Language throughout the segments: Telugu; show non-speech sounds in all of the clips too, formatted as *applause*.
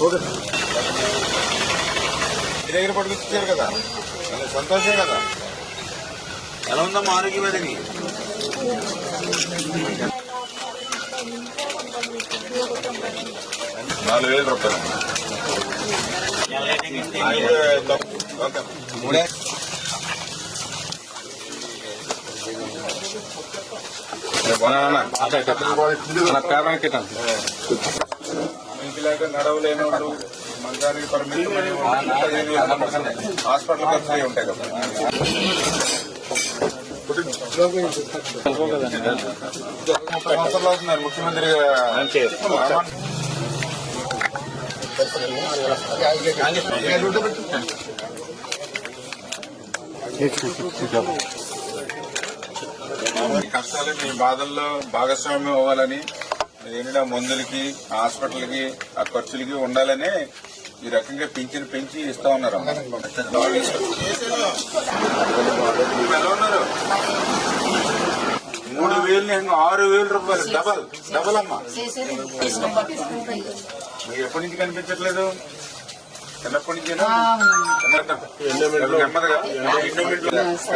మీ దగ్గర పట్టుకొచ్చారు కదా. సంతోషం కదా. ఎలా ఉందమ్మా ఆరోగ్యం అది నాలుగు వేల రూపాయలు ఐదు ఓకే. మూడే. ఇంటిలాగా నడవలేని వాళ్ళు మంచానికి పరిమితమైన హాస్పిటల్ ఖర్చులు అయి ఉంటాయి కదా. ముప్పై సంవత్సరాలు అవుతున్నారు ముఖ్యమంత్రి కష్టాలు మీ బాధల్లో భాగస్వామ్యం అవ్వాలని ఏంటంటే మందులకి హాస్పిటల్కి ఆ ఖర్చులకి ఉండాలని ఈ రకంగా పింఛన్ పెంచి ఇస్తా ఉన్నారు ఎలా ఉన్నారు మూడు వేలు నేను ఆరు వేల రూపాయలు. డబల్ డబల్ అమ్మా. మీకు ఎప్పటి నుంచి కనిపించట్లేదు? చిన్నప్పటి నుంచి నెమ్మదిగా?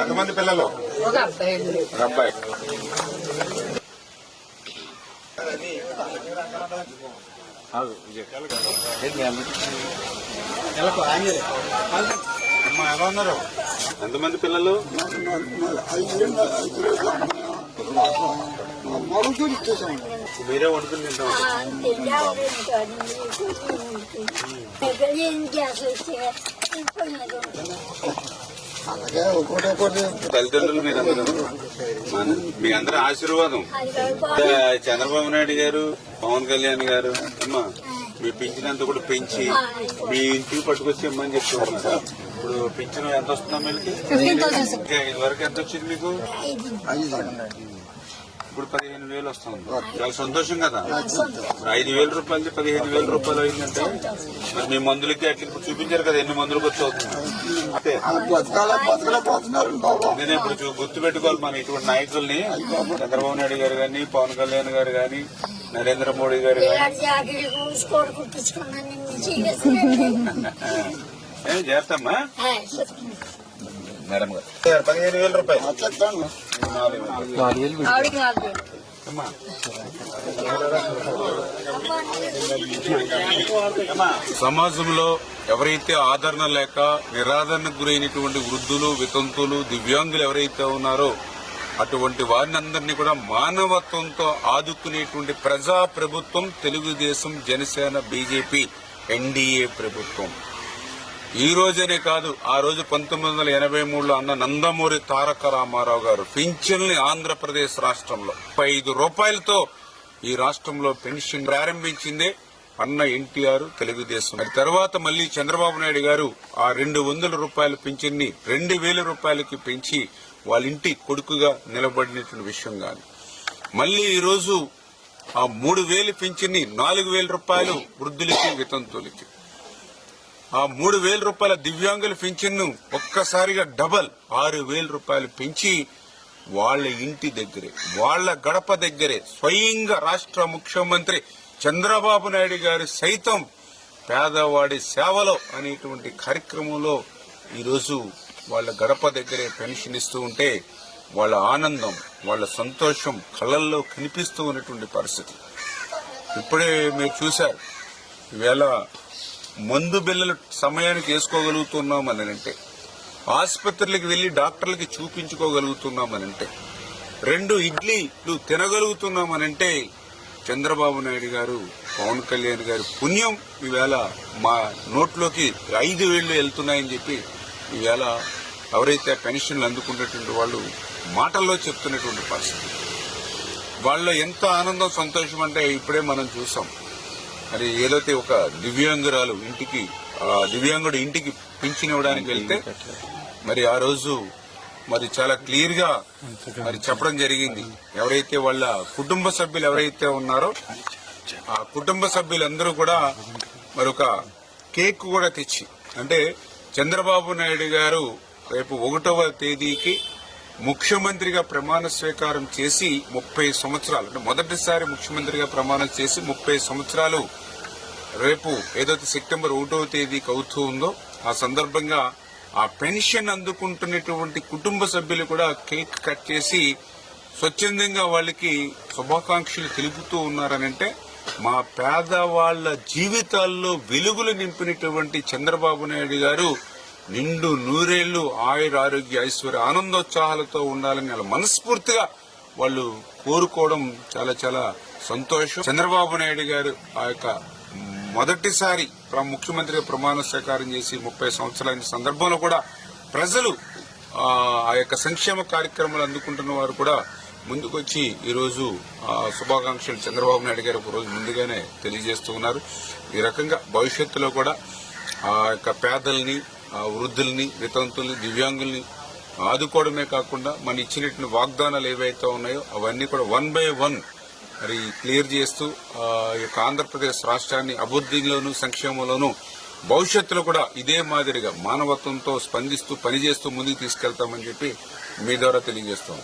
ఎంతమంది పిల్లలు? అబ్బాయి. అండి ఒక అబ్బాయి అమ్మా ఎలా ఉన్నారు ఎంతమంది పిల్లలు? మీరే వండుకుని తింటాం. తల్లిదండ్రులు మీరందరూ మీ అందరి ఆశీర్వాదం. చంద్రబాబు నాయుడు గారు పవన్ కళ్యాణ్ గారు అమ్మా మీ పింఛన్ కూడా పెంచి మీ ఇంటికి పట్టుకొచ్చి ఇమ్మని చెప్తున్నారు ఇప్పుడు పింఛన్ ఎంత వస్తుందా మీకు ఇంకా ఇదివరకు ఎంత వచ్చింది మీకు? ఇప్పుడు పదిహేను వేలు వస్తుంది. చాలా సంతోషం కదా? ఇప్పుడు ఐదు వేల రూపాయలది పదిహేను వేల రూపాయలు అయిందంటే మరి మీ మందులకి అట్లా ఇప్పుడు చూపించారు కదా ఎన్ని మందులకు వచ్చి అవుతుంది నేను ఇప్పుడు చూ- గుర్తు పెట్టుకోవాలి మన ఇటువంటి నాయకుల్ని. చంద్రబాబు నాయుడు గారు కానీ పవన్ కళ్యాణ్ గారు కానీ నరేంద్ర మోడీ గారు కానీ *laughs* చేస్తామా మేడం గారు. పదిహేను వేల రూపాయలు సమాజంలో ఎవరైతే ఆదరణ లేక నిరాదరణకు గురైనటువంటి వృద్ధులు వితంతులు దివ్యాంగులు ఎవరైతే ఉన్నారో అటువంటి వారిని అందరినీ కూడా మానవత్వంతో ఆదుకునేటువంటి ప్రజా ప్రభుత్వం తెలుగుదేశం జనసేన బీజేపీ ఎన్డీఏ ప్రభుత్వం. ఈ రోజనే కాదు ఆ రోజు పంతొమ్మిది వందల ఎనభై మూడులో అన్న నందమూరి తారక రామారావు గారు పింఛన్ని ఆంధ్రప్రదేశ్ రాష్ట్రంలో ముప్పై ఐదు రూపాయలతో ఈ రాష్ట్రంలో పెన్షన్ ప్రారంభించిందే అన్న ఎన్టీఆర్ తెలుగుదేశం. తర్వాత మళ్ళీ చంద్రబాబు నాయుడు గారు ఆ రెండు వందల రూపాయల పింఛన్ని రెండు వేల రూపాయలకి పెంచి వాళ్ళ ఇంటి కొడుకుగా నిలబడినటువంటి విషయం గాని మళ్ళీ ఈ రోజు ఆ మూడు వేలు పింఛన్ని నాలుగు వేల రూపాయలు వృద్ధులకి వితంతులకి. ఆ మూడు వేల రూపాయల దివ్యాంగుల పింఛన్ను ఒక్కసారిగా డబల్ ఆరు వేల రూపాయలు పెంచి వాళ్ళ ఇంటి దగ్గరే వాళ్ళ గడప దగ్గరే స్వయంగా రాష్ట్ర ముఖ్యమంత్రి చంద్రబాబు నాయుడు గారు సైతం పేదవాడి సేవలో అనేటువంటి కార్యక్రమంలో ఈరోజు వాళ్ళ గడప దగ్గరే పెన్షన్ ఇస్తూ ఉంటే వాళ్ళ ఆనందం వాళ్ళ సంతోషం కళ్ళల్లో కనిపిస్తూ ఉన్నటువంటి పరిస్థితి. ఇప్పుడే మీరు చూశారు. ఈవేళ మందు బిల్లలు సమయానికి వేసుకోగలుగుతున్నాం అని అంటే ఆసుపత్రులకు వెళ్ళి డాక్టర్లకి చూపించుకోగలుగుతున్నామనంటే రెండు ఇడ్లీలు తినగలుగుతున్నామనంటే చంద్రబాబు నాయుడు గారు పవన్ కళ్యాణ్ గారి పుణ్యం ఈవేళ మా నోట్లోకి ఐదు వేళ్ళు వెళ్తున్నాయని చెప్పి ఈవేళ ఎవరైతే పెన్షన్లు అందుకున్నటువంటి వాళ్ళు మాటల్లో చెప్తున్నటువంటి పరిస్థితి. వాళ్ళ ఎంత ఆనందం సంతోషం అంటే ఇప్పుడే మనం చూసాం. మరి ఏదైతే ఒక దివ్యాంగురాలు ఇంటికి ఆ దివ్యాంగుడు ఇంటికి పింఛన్ ఇవ్వడానికి వెళ్తే మరి ఆ రోజు మరి చాలా క్లియర్గా మరి చెప్పడం జరిగింది. ఎవరైతే వాళ్ళ కుటుంబ సభ్యులు ఎవరైతే ఉన్నారో ఆ కుటుంబ సభ్యులందరూ కూడా మరి ఒక కేక్ కూడా తెచ్చి అంటే చంద్రబాబు నాయుడు గారు రేపు ఒకటవ తేదీకి ముఖ్యమంత్రిగా ప్రమాణ స్వీకారం చేసి ముప్పై సంవత్సరాలు. అంటే మొదటిసారి ముఖ్యమంత్రిగా ప్రమాణం చేసి ముప్పై సంవత్సరాలు. రేపు ఏదైతే సెప్టెంబర్ ఒకటవ తేదీకి అవుతూ ఉందో ఆ సందర్భంగా ఆ పెన్షన్ అందుకుంటున్నటువంటి కుటుంబ సభ్యులు కూడా కేక్ కట్ చేసి స్వచ్ఛందంగా వాళ్ళకి శుభాకాంక్షలు తెలుపుతూ ఉన్నారనంటే మా పేదవాళ్ళ జీవితాల్లో వెలుగులు నింపినటువంటి చంద్రబాబు నాయుడు గారు నిండు నూరేళ్ళు ఆయుర ఆరోగ్య ఐశ్వర్య ఆనందోత్సాహాలతో ఉండాలని అలా మనస్ఫూర్తిగా వాళ్ళు కోరుకోవడం చాలా చాలా సంతోషం. చంద్రబాబు నాయుడు గారు ఆ యొక్క మొదటిసారి ప్ర- ముఖ్యమంత్రిగా ప్రమాణ స్వీకారం చేసి ముప్పై సంవత్సరాల సందర్భంలో కూడా ప్రజలు ఆ యొక్క సంక్షేమ కార్యక్రమాలు అందుకుంటున్న వారు కూడా ముందుకొచ్చి ఈరోజు శుభాకాంక్షలు చంద్రబాబు నాయుడు గారు ఒక రోజు ముందుగానే తెలియజేస్తూ ఉన్నారు. ఈ రకంగా భవిష్యత్తులో కూడా ఆ యొక్క పేదల్ని వృద్ధుల్ని వితంతుల్ని దివ్యాంగుల్ని ఆదుకోవడమే కాకుండా మన ఇచ్చినటువంటి వాగ్దానాలు ఏవైతే ఉన్నాయో అవన్నీ కూడా వన్ బై వన్ మరి క్లియర్ చేస్తూ ఈ యొక్క ఆంధ్రప్రదేశ్ రాష్ట్రాన్ని అభివృద్ధిలోను సంక్షేమంలోను భవిష్యత్తులో కూడా ఇదే మాదిరిగా మానవత్వంతో స్పందిస్తూ పనిచేస్తూ ముందుకు తీసుకెళ్తామని చెప్పి మీ ద్వారా తెలియజేస్తాం